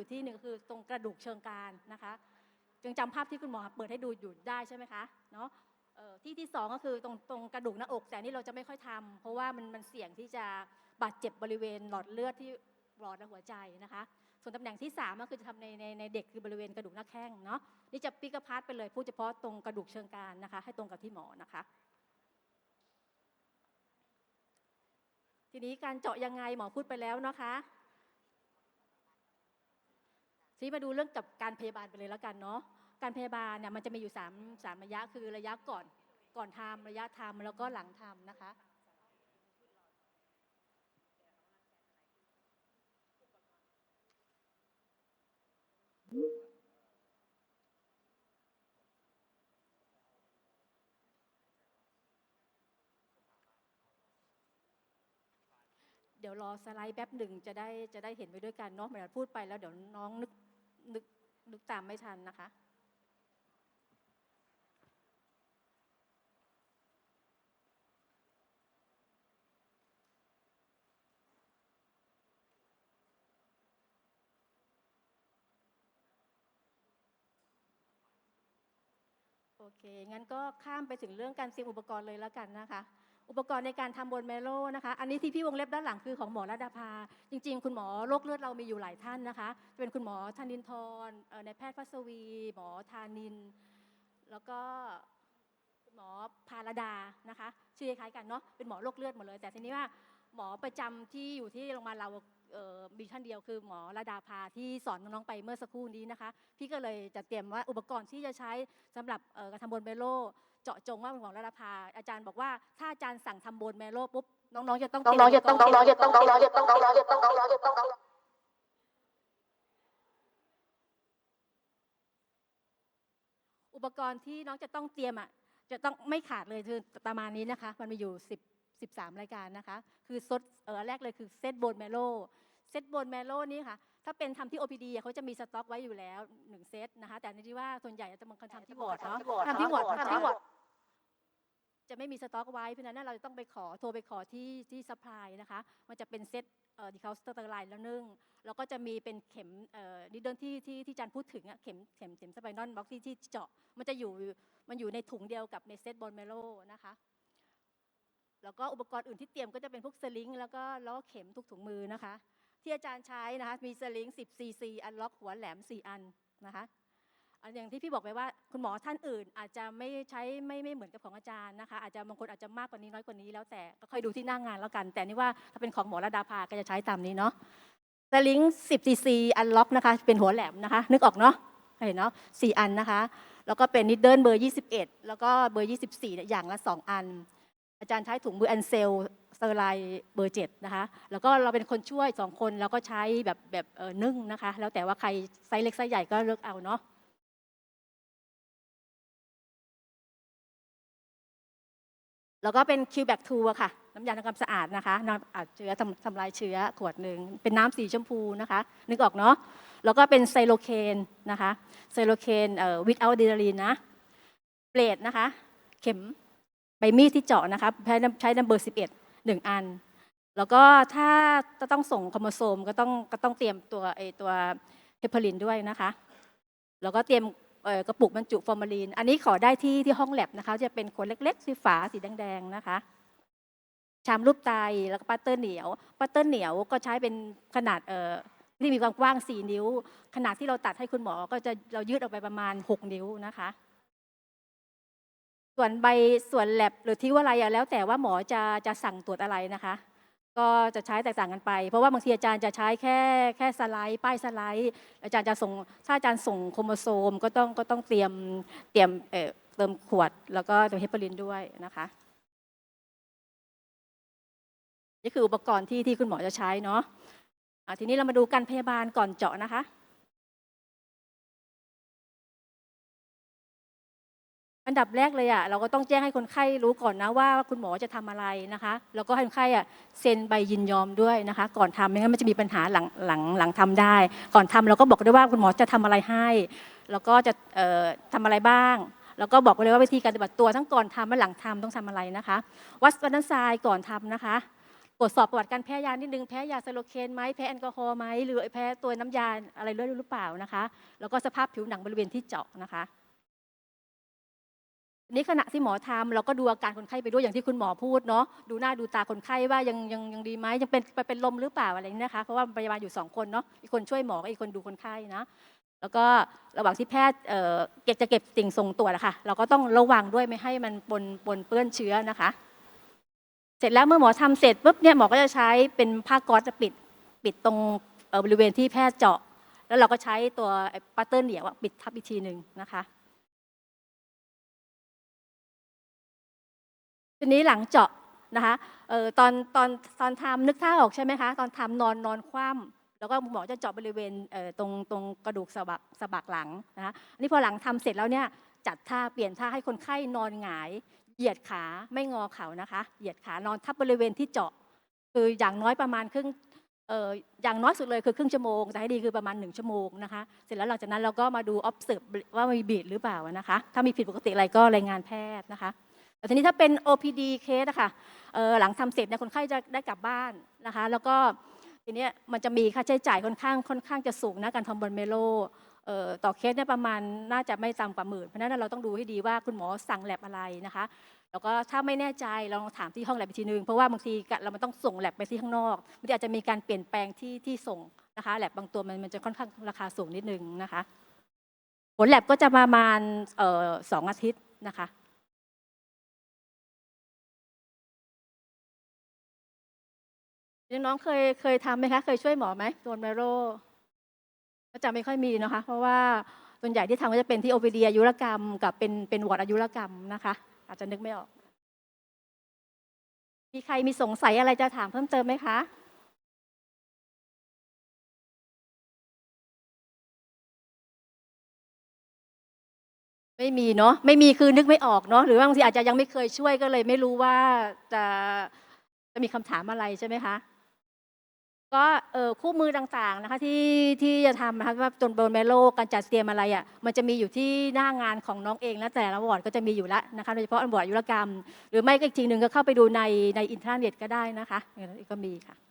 อยู่ที่หนึ่งคือตรงกระดูกเชิงกรานนะคะยังจำภาพที่คุณหมอเปิดให้ดูอยู่ได้ใช่ไหมคะเนาะที่ที่สองก็คือตรงตรงกระดูกหน้าอก แต่นี่เราจะไม่ค่อยทำเพราะว่ามันมันเสี่ยงที่จะบาดเจ็บบริเวณหลอดเลือดที่หลอดและหัวใจนะคะ ส่วนตำแหน่งที่สามก็คือจะทำในในในเด็กคือบริเวณกระดูกหน้าแข้งเนาะนี่จะปิกพาร์ทไปเลยพูดเฉพาะตรงกระดูกเชิงกรานนะคะ ให้ตรงกับที่หมอนะคะทีนี้การเจาะยังไงหมอพูดไปแล้วนะคะ ทีนี้มาดูเรื่องกับการพยาบาลไปเลยแล้วกันเนาะการพยาบาลเนี่ยมันจะมีอยู่3ามสามระยะคือระยะก่อนก่อนทำระยะทำแล้วก็หลังทำนะคะเดี๋ยวรอสไลด์แป๊บหนึ่งจะได้จะได้เห็นไปด้วยกันเนาะเหมือนพูดไปแล้วเดี๋ยวน้องนึก นึกนึกตามไม่ทันนะคะ โอเค งั้นก็ข้ามไปถึงเรื่องการเตรียมอุปกรณ์เลยแล้วกันนะคะ อุปกรณ์ในการทำบนเมโลนะคะ อันนี้ที่พี่วงเล็บด้านหลังคือของหมอระดาภา จริง ๆ คุณหมอโรคเลือดเรามีอยู่หลายท่านนะคะ จะเป็นคุณหมอธนินทรเอ่อนแพทย์พัศวี หมอธานิน แล้วก็คุณหมอพารดานะคะ ชื่อคล้ายๆกันเนาะ เป็นหมอโรคเลือดหมดเลย แต่ทีนี้ว่าหมอประจำที่อยู่ที่โรงพยาบาลเรามีท่านเดียวคือหมอระดาภาที่สอนน้องๆไปเมื่อสักครู่นี้นะคะ พี่ก็เลยจะเตรียมว่าอุปกรณ์ที่จะใช้สำหรับการทำบนเมโล เจาะจงว่าเป็นของระดาภาอาจารย์บอกว่าถ้าอาจารย์สั่งทำบนเมโลปุ๊บน้องๆจะต้องน้องๆจะต้องน้องๆจะต้องน้องๆจะต้องน้องๆจะต้องน้องๆจะต้องอุปกรณ์ที่น้องจะต้องเตรียมอะจะต้องไม่ขาดเลยคือประมาณนี้นะคะ มันมีอยู่ 10 13 รายการนะคะ คือซดเออแรกเลยคือเซตบนเมโลเซตบนเมโลนี่ค่ะถ้าเป็นทำที่ OPD อะเขาจะมีสต็อกไว้อยู่แล้ว 1 เซตนะคะ แต่ในที่ว่าส่วนใหญ่จะบางคนทำที่วอร์ดเนาะทำที่วอร์ดทำที่วอร์ด จะไม่มีสต็อกไว้เพราะฉะนั้นเราจะต้องไปขอโทรไปขอที่ที่ซัพพลายนะคะ มันจะเป็นเซตเออที่เขาสเตอร์ไลน์แล้วนึ่งแล้วก็จะมีเป็นเข็มเอ่อนิเดิลที่ที่ที่อาจันพูดถึงอะเข็มเข็มเข็มสไปนอลบล็อกที่ที่เจาะ มันจะอยู่มันอยู่ในถุงเดียวกับในเซตบอลเมโลนะคะแล้วก็อุปกรณ์อื่นที่เตรียมก็จะเป็นพวกสลิงแล้วก็ล้อเข็มทุกถุงมือนะคะ ที่อาจารย์ใช้นะคะมีสลิง10 cc อันล็อกหัวแหลม 4 อันนะคะ อันอย่างที่พี่บอกไปว่าคุณหมอท่านอื่น อาจจะไม่ใช้ไม่ไม่เหมือนกับของอาจารย์นะคะอาจจะบางคนอาจจะมากกว่านี้น้อยกว่านี้แล้วแต่ก็ค่อยดูที่หน้างานแล้วกัน แต่นี่ว่าถ้าเป็นของหมอระดาภาก็จะใช้ตามนี้เนาะสลิง10 cc อันล็อกนะคะเป็นหัวแหลมนะคะ นึกออกเนาะเห็นเนาะสี่อันนะคะ แล้วก็เป็นนิดเดิลเบอร์ 21 แล้วก็เบอร์ 24เนี่ยอย่างละ 2 อัน อาจารย์ใช้ถุงมืออันเซลสเตอร์ไลน์เบอร์7นะคะแล้วก็เราเป็นคนช่วย 2 คน แล้วก็ใช้แบบแบบเออนึ่งนะคะ แล้วแต่ว่าใครไซส์เล็กไซส์ใหญ่ก็เลือกเอาเนาะ แล้วก็เป็นคิวแบคทูอะค่ะ น้ำยาทำความสะอาดนะคะน้ำอัดเชื้อทำทำลายเชื้อขวดหนึ่งเป็นน้ำสีชมพูนะคะ นึกออกเนาะแล้วก็เป็นไซโลเคนนะคะไซโลเคนเอ่อวิดเอาดีลีนนะเบลดนะคะ เข็มใบมีดที่เจาะนะคะใช้ใช้นัมเบอร์11หนึ่งอัน แล้วก็ถ้าจะต้องส่งโครโมโซมก็ต้องก็ต้องเตรียมตัวไอตัวเฮปารินด้วยนะคะ แล้วก็เตรียม กระปุกบรรจุฟอร์มาลีน อันนี้ขอได้ที่ที่ห้องแลบนะคะ จะเป็นขวดเล็กๆ สีฝาสีแดงๆนะคะ ชามรูปไตแล้วก็ปัตเตอร์เหนียว ปัตเตอร์เหนียวก็ใช้เป็นขนาดเอ่อที่มีความกว้าง 4 นิ้ว ขนาดที่เราตัดให้คุณหมอก็จะเรายืดออกไปประมาณ 6 นิ้วนะคะ ส่วนใบส่วนแลบหรือที่ว่าอะไรแล้วแต่ว่าหมอจะจะสั่งตรวจอะไรนะคะ ก็จะใช้แตกต่างกันไป เพราะว่าบางทีอาจารย์จะใช้แค่แค่สไลด์ป้ายสไลด์ อาจารย์จะส่งถ้าอาจารย์ส่งโครโมโซมก็ต้องก็ต้องเตรียมเตรียมเอ่อเติมขวด แล้วก็เติมเฮปารินด้วยนะคะนี่คืออุปกรณ์ที่ที่คุณหมอจะใช้เนาะอะทีนี้เรามาดูการพยาบาลก่อนเจาะนะคะ อันดับแรกเลยอะเราก็ต้องแจ้งให้คนไข้รู้ก่อนนะว่าคุณหมอจะทำอะไรนะคะแล้วก็ให้คนไข้อะเซ็นใบยินยอมด้วยนะคะ ก่อนทำไม่งั้นมันจะมีปัญหาหลังหลังหลังทำได้ ก่อนทำเราก็บอกด้วยว่าคุณหมอจะทำอะไรให้ แล้วก็จะเอ่อทำอะไรบ้างแล้วก็บอกไปเลยว่าวิธีการปฏิบัติตัวทั้งก่อนทำและหลังทำต้องทำอะไรนะคะ วัดวันนั้นทรายก่อนทำนะคะตรวจสอบประวัติการแพ้ยานิดนึงแพ้ยาไซโลเคนไหมแพ้แอลกอฮอล์ไหมหรือแพ้ตัวน้ำยาอะไรด้วยหรือเปล่านะคะ แล้วก็สภาพผิวหนังบริเวณที่เจาะนะคะ นี้ขณะที่หมอทำเราก็ดูอาการคนไข้ไปด้วยอย่างที่คุณหมอพูดเนาะดูหน้าดูตาคนไข้ว่ายังยังยังดีไหมยังเป็นเป็นลมหรือเปล่าอะไรนี้นะคะเพราะว่าพยาบาลอยู่สองคนเนาะอีกคนช่วยหมอกับอีกคนดูคนไข้นะแล้วก็ระหว่างที่แพทย์เก็บจะเก็บสิ่งส่งตรวจอะค่ะเราก็ต้องระวังด้วยไม่ให้มันปนปนเปื้อนเชื้อนะคะ เสร็จแล้วเมื่อหมอทำเสร็จปุ๊บเนี่ยหมอก็จะใช้เป็นผ้าก๊อซจะปิดปิดตรงบริเวณที่แพทย์เจาะ แล้วเราก็ใช้ตัวปัตเตอร์เหนียวปิดทับอีกทีหนึ่งนะคะ ทีนี้หลังเจาะนะคะเอ่อตอนตอนตอนทำนึกท่าออกใช่ไหมคะ ตอนทำนอนนอนคว่ำแล้วก็หมอจะเจาะบริเวณเอ่อตรงตรงกระดูกสะบักสะบักหลังนะคะอันนี้พอหลังทำเสร็จแล้วเนี่ยจัดท่าเปลี่ยนท่าให้คนไข้นอนหงาย เหยียดขาไม่งอเข่านะคะ เหยียดขานอนทับบริเวณที่เจาะ คืออย่างน้อยประมาณครึ่งเอ่ออย่างน้อยสุดเลยคือครึ่งชั่วโมง แต่ให้ดีคือประมาณหนึ่งชั่วโมงนะคะ เสร็จแล้วหลังจากนั้นเราก็มาดู observe ว่ามีบีดหรือเปล่านะคะ ถ้ามีผิดปกติอะไรก็รายงานแพทย์นะคะ แต่ทีนี้ถ้าเป็น OPD เคสอะคะหลังทำเสร็จเนี่ยคนไข้จะได้กลับบ้านนะคะ แล้วก็ทีนี้มันจะมีค่าใช้จ่ายค่อนข้างค่อนข้างจะสูงนะการทำบอนเมโลต่อเคสเนี่ยประมาณน่าจะไม่ต่ำกว่าหมื่นเพราะฉะนั้นเราต้องดูให้ดีว่าคุณหมอสั่งแลบอะไรนะคะ แล้วก็ถ้าไม่แน่ใจเราลองถามที่ห้องแลบอีกทีนึงเพราะว่าบางทีเรามันต้องส่งแลบไปที่ข้างนอกมันอาจจะมีการเปลี่ยนแปลงที่ที่ส่งนะคะแลบบางตัวมันมันจะค่อนข้างราคาสูงนิดนึงนะคะ ผลแลบก็จะประมาณสองอาทิตย์นะคะ น้องๆเคยเคยทำไหมคะ เคยช่วยหมอไหมโดนไมโรก็จะไม่ค่อยมีนะคะ เพราะว่าส่วนใหญ่ที่ทำก็จะเป็นที่ OPD อายุรกรรม กับเป็นเป็นวอร์ดอายุรกรรมนะคะ อาจจะนึกไม่ออก มีใครมีสงสัยอะไรจะถามเพิ่มเติมไหมคะไม่มีเนาะไม่มีคือนึกไม่ออกเนาะหรือบางทีอาจจะยังไม่เคยช่วยก็เลย ไม่รู้ว่าจะจะมีคำถามอะไรใช่ไหมคะ ก็คู่มือต่างๆนะคะที่ที่จะทำนะคะว่าจนโบนเมโลการจัดเตรียมอะไรอะมันจะมีอยู่ที่หน้างานของน้องเองและแต่ละวอร์ดก็จะมีอยู่แล้วนะคะโดยเฉพาะอันวอร์ดยุรกรรม หรือไม่ก็อีกทีหนึ่งก็เข้าไปดูในในอินเทอร์เน็ตก็ได้นะคะอย่างนั้นก็มีค่ะ